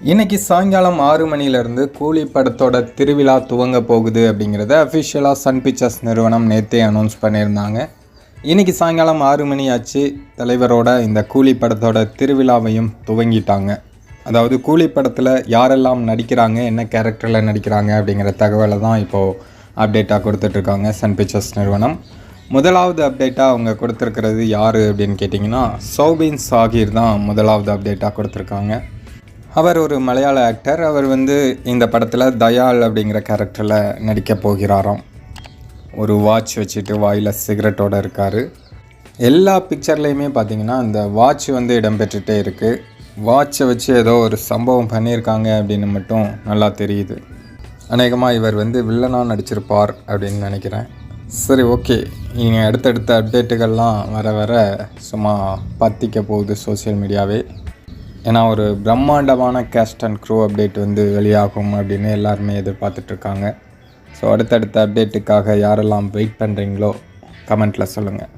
இன்னைக்கு சாயங்காலம் ஆறு மணிலேருந்து கூலி படத்தோட திருவிழா துவங்க போகுது அப்படிங்கிறத அஃபிஷியலாக சன் பிக்சர்ஸ் நிறுவனம் நேற்றே அனௌன்ஸ் பண்ணியிருந்தாங்க. இன்னைக்கு சாயங்காலம் ஆறு மணி ஆச்சு. தலைவரோட இந்த கூலி படத்தோட திருவிழாவையும் துவங்கிட்டாங்க. அதாவது கூலி படத்தில் யாரெல்லாம் நடிக்கிறாங்க என்ன கேரக்டரில் நடிக்கிறாங்க அப்படிங்கிற தகவலை தான் இப்போது அப்டேட்டாக கொடுத்துட்ருக்காங்க சன் பிக்சர்ஸ் நிறுவனம். முதலாவது அப்டேட்டாக அவங்க கொடுத்துருக்கிறது யார் அப்படின்னு கேட்டிங்கன்னா சௌபின் சாகிர் தான் முதலாவது அப்டேட்டாக கொடுத்துருக்காங்க. அவர் ஒரு மலையாள ஆக்டர் அவர் வந்து இந்த படத்தில் தயாள் அப்படிங்கிற கேரக்டரில் நடிக்க போகிறாராம். ஒரு வாட்ச் வச்சுட்டு வாயில் சிகரெட்டோட இருக்கார். எல்லா பிக்சர்லேயுமே பார்த்தீங்கன்னா அந்த வாட்ச் வந்து இடம்பெற்றுகிட்டே இருக்குது வாட்சை வச்சு ஏதோ ஒரு சம்பவம் பண்ணியிருக்காங்க அப்படின்னு மட்டும் நல்லா தெரியுது. அநேகமாக இவர் வந்து வில்லனாக நடிச்சிருப்பார் அப்படின்னு நினைக்கிறேன். சரி ஓகே இனி அடுத்தடுத்த அப்டேட்டுகள்லாம் வர வர சும்மா பத்திக்க போகுது சோஷியல் மீடியாவே ஏன்னா ஒரு பிரம்மாண்டமான கேஸ்ட் அண்ட் க்ரூ அப்டேட் வந்து வெளியாகும் அப்படின்னு எல்லாருமே எதிர்பார்த்துட்ருக்காங்க ஸோ அடுத்தடுத்த அப்டேட்டுக்காக யாரெல்லாம் வெயிட் பண்ணுறீங்களோ கமெண்ட்டில் சொல்லுங்கள்